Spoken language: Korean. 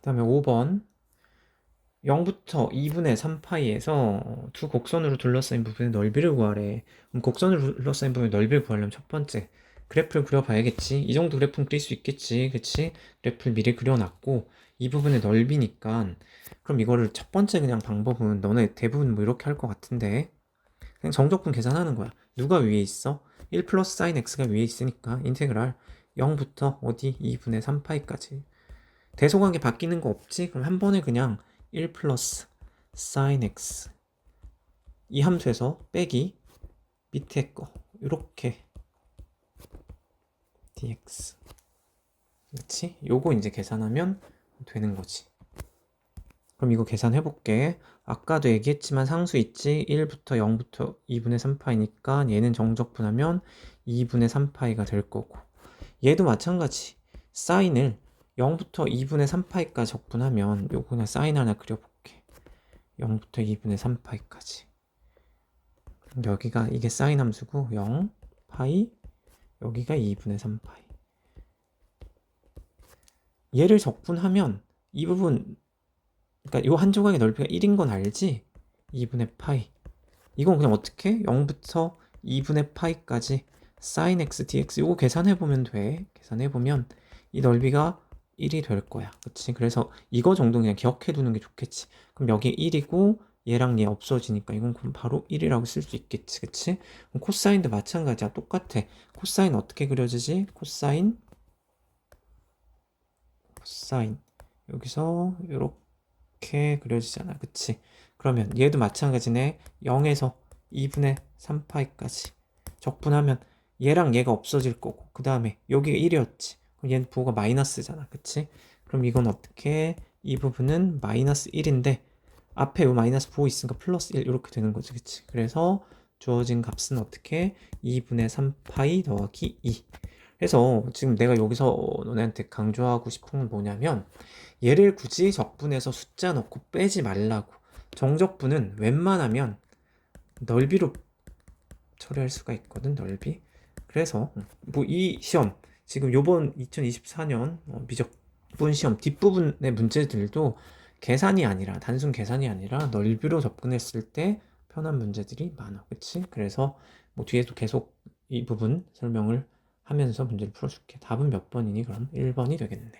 그 다음에 5번 0부터 2분의 3파이에서 두 곡선으로 둘러싸인 부분의 넓이를 구하래. 그럼 곡선으로 둘러싸인 부분의 넓이를 구하려면 첫 번째 그래프를 그려봐야겠지. 이 정도 그래프는 그릴 수 있겠지. 그치? 그래프를 미리 그려놨고 이 부분의 넓이니까 그럼 이거를 첫 번째 그냥 방법은 너네 대부분 뭐 이렇게 할 것 같은데 그냥 정적분 계산하는 거야. 누가 위에 있어? 1 플러스 사인 x가 위에 있으니까 인테그랄 0부터 어디 2분의 3파이까지 대소관계 바뀌는 거 없지? 그럼 한 번에 그냥 1 플러스 sin x 이 함수에서 빼기 밑에 거. 이렇게. dx. 그렇지? 요거 이제 계산하면 되는 거지. 그럼 이거 계산해 볼게. 아까도 얘기했지만 상수 있지? 1부터 0부터 2분의 3파이니까 얘는 정적분하면 2분의 3파이가 될 거고. 얘도 마찬가지. 사인을 0부터 2분의 3파이까지 적분하면 요거 그냥 사인 하나 그려볼게. 0부터 2분의 3파이까지. 여기가 이게 사인 함수고 0 파이 여기가 2분의 3 파이. 얘를 적분하면 이 부분 그러니까 요 한 조각의 넓이가 1인 건 알지? 2분의 파이. 이건 그냥 어떻게? 0부터 2분의 파이까지 sin x dx 이거 계산해 보면 돼. 계산해 보면 이 넓이가 1이 될 거야. 그치? 그래서 이거 정도 그냥 기억해 두는 게 좋겠지. 그럼 여기 1이고 얘랑 얘 없어지니까 이건 그럼 바로 1이라고 쓸 수 있겠지. 그치? 그럼 코사인도 마찬가지야. 똑같아. 코사인 어떻게 그려지지? 코사인? 코사인. 여기서 이렇게 그려지잖아. 그치? 그러면 얘도 마찬가지네. 0에서 2분의 3파이까지. 적분하면 얘랑 얘가 없어질 거고. 그 다음에 여기가 1이었지. 그럼 얘는 부호가 마이너스잖아. 그치? 그럼 이건 어떻게 이 부분은 마이너스 1인데 앞에 요 마이너스 부호 있으니까 플러스 1 이렇게 되는 거지. 그치? 그래서 주어진 값은 어떻게 2분의 3파이 더하기 2 그래서 지금 내가 여기서 너네한테 강조하고 싶은 건 뭐냐면 얘를 굳이 적분해서 숫자 넣고 빼지 말라고. 정적분은 웬만하면 넓이로 처리할 수가 있거든 넓이. 그래서 뭐 이 시험 지금 요번 2024년 어, 미적분 시험 뒷부분의 문제들도 계산이 아니라 단순 계산이 아니라 넓이로 접근했을 때 편한 문제들이 많아. 그치? 그래서 뭐 뒤에도 계속 이 부분 설명을 하면서 문제를 풀어줄게. 답은 몇 번이니? 그럼 1번이 되겠네